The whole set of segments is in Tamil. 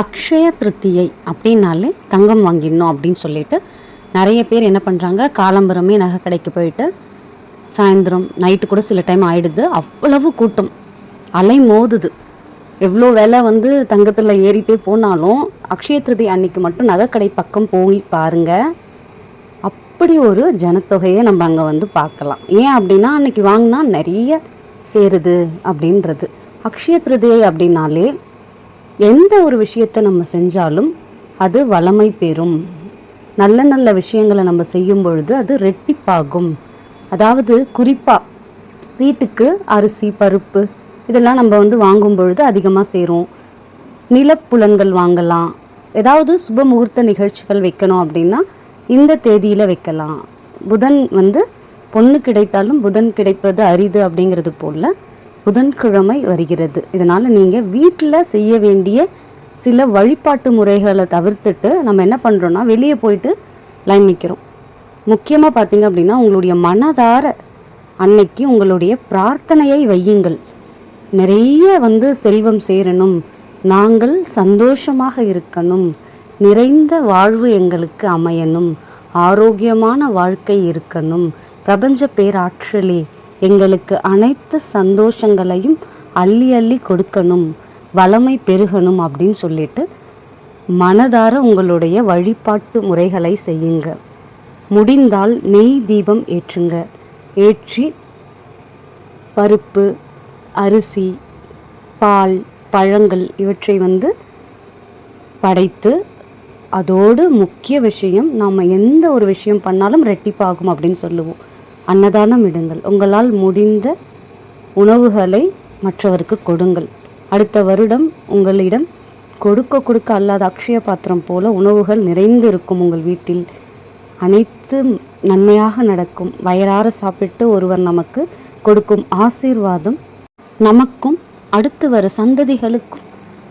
அக்ஷய திருத்தியை அப்படின்னாலே தங்கம் வாங்கிடணும் அப்படின்னு சொல்லிட்டு நிறைய பேர் என்ன பண்ணுறாங்க காலம்பரமே நகை கடைக்கு போயிட்டு சாயந்தரம் நைட்டு கூட சில டைம் ஆயிடுது. அவ்வளவு கூட்டம். அலை மோதுது. எவ்வளோ விலை வந்து தங்கத்தில் ஏறிட்டே போனாலும் அக்ஷய திருதி அன்னைக்கு மட்டும் நகைக்கடை பக்கம் போய் பாருங்க. அப்படி ஒரு ஜனத்தொகையை நம்ம அங்கே வந்து பார்க்கலாம். ஏன் அப்படின்னா அன்னைக்கு வாங்கினா நிறைய சேருது அப்படின்றது. அக்ஷய திருதியை அப்படின்னாலே எந்த ஒரு விஷயத்தை நம்ம செஞ்சாலும் அது வளமை பெறும். நல்ல நல்ல விஷயங்களை நம்ம செய்யும் பொழுது அது ரெட்டிப்பாகும். அதாவது குறிப்பாக வீட்டுக்கு அரிசி பருப்பு இதெல்லாம் நம்ம வந்து வாங்கும் பொழுது அதிகமாக சேரும். நிலப்புலன்கள் வாங்கலாம். ஏதாவது சுப முகூர்த்த நிகழ்ச்சிகள் வைக்கணும் அப்படின்னா இந்த தேதியில் வைக்கலாம். புதன் வந்து பொண்ணு கிடைத்தாலும் புதன் கிடைப்பது அரிது அப்படிங்கிறது போல் புதன்கிழமை வருகிறது. இதனால் நீங்கள் வீட்டில் செய்ய வேண்டிய சில வழிபாட்டு முறைகளை தவிர்த்துட்டு நம்ம என்ன பண்ணுறோன்னா வெளியே போயிட்டு லைன் நிற்கிறோம் முக்கியமாக பார்த்தீங்க அப்படின்னா உங்களுடைய மனதார அன்னைக்கு உங்களுடைய பிரார்த்தனையை வையுங்கள். நிறைய வந்து செல்வம் சேரணும். நாங்கள் சந்தோஷமாக இருக்கணும். நிறைந்த வாழ்வு எங்களுக்கு அமையணும். ஆரோக்கியமான வாழ்க்கை இருக்கணும். பிரபஞ்ச பேராற்றலே எங்களுக்கு அனைத்து சந்தோஷங்களையும் அள்ளி அள்ளி கொடுக்கணும் வளமை பெருகணும் அப்படின்னு சொல்லிட்டு மனதார உங்களுடைய வழிபாட்டு முறைகளை செய்யுங்க. முடிந்தால் நெய் தீபம் ஏற்றுங்க. ஏற்றி பருப்பு அரிசி பால் பழங்கள் இவற்றை வந்து படைத்து அதோடு முக்கிய விஷயம் நாம் எந்த ஒரு விஷயம் பண்ணாலும் ரெட்டிப்பாகும் அப்படின்னு சொல்லுவோம். அன்னதானம் இடுங்கள். உங்களால் முடிந்த உணவுகளை மற்றவருக்கு கொடுங்கள். அடுத்த வருடம் உங்களிடம் கொடுக்க கொடுக்க அல்லாத அக்ஷய பாத்திரம் போல உணவுகள் நிறைந்து இருக்கும் உங்கள் வீட்டில். அனைத்து நன்மையாக நடக்கும். வயறார சாப்பிட்டு ஒருவர் நமக்கு கொடுக்கும் ஆசீர்வாதம் நமக்கும் அடுத்து வர சந்ததிகளுக்கும்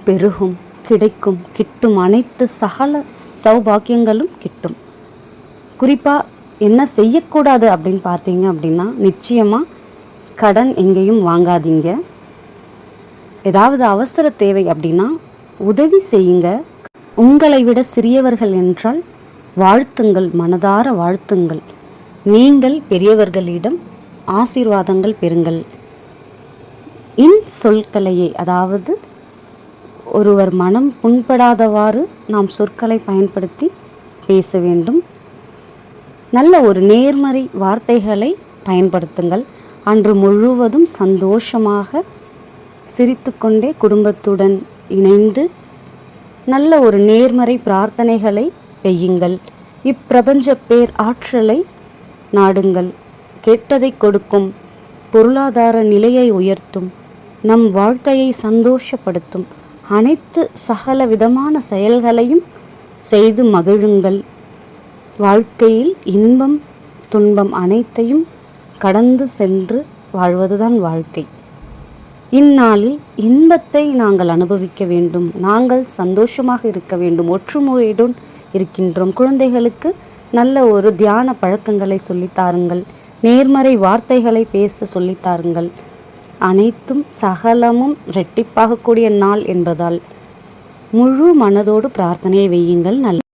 பெருகும் கிடைக்கும் கிட்டும். அனைத்து சகல சௌபாக்கியங்களும் கிட்டும். குறிப்பாக என்ன செய்யக்கூடாது அப்படின்னு பார்த்தீங்க அப்படின்னா நிச்சயமாக கடன் எங்கேயும் வாங்காதீங்க. ஏதாவது அவசர தேவை அப்படின்னா உதவி செய்யுங்க. உங்களை விட சிறியவர்கள் என்றால் வாழ்த்துங்கள் மனதார வாழ்த்துங்கள். நீங்கள் பெரியவர்களிடம் ஆசீர்வாதங்கள் பெறுங்கள். இன் சொற்களையே அதாவது ஒருவர் மனம் புண்படாதவாறு நாம் சொற்களை பயன்படுத்தி பேச வேண்டும். நல்ல ஒரு நேர்மறை வார்த்தைகளை பயன்படுத்துங்கள். அன்று முழுவதும் சந்தோஷமாக சிரித்துக்கொண்டே குடும்பத்துடன் இணைந்து நல்ல ஒரு நேர்மறை பிரார்த்தனைகளை பெய்யுங்கள். இப்பிரபஞ்ச பேர் ஆற்றலை நாடுங்கள். கெட்டதை கொடுக்கும் பொருளாதார நிலையை உயர்த்தும். நம் வாழ்க்கையை சந்தோஷப்படுத்தும். அனைத்து சகல விதமான செயல்களையும் செய்து மகிழுங்கள். வாழ்க்கையில் இன்பம் துன்பம் அனைத்தையும் கடந்து சென்று வாழ்வதுதான் வாழ்க்கை. இந்நாளில் இன்பத்தை நாங்கள் அனுபவிக்க வேண்டும். நாங்கள் சந்தோஷமாக இருக்க வேண்டும். ஒற்றுமொழியுடன் இருக்கின்றோம். குழந்தைகளுக்கு நல்ல ஒரு தியான பழக்கங்களை சொல்லித்தாருங்கள் நேர்மறை வார்த்தைகளை பேச சொல்லித்தாருங்கள் அனைத்தும் சகலமும் ரெட்டிப்பாகக்கூடிய நாள் என்பதால் முழு மனதோடு பிரார்த்தனையை வையுங்கள். நல்ல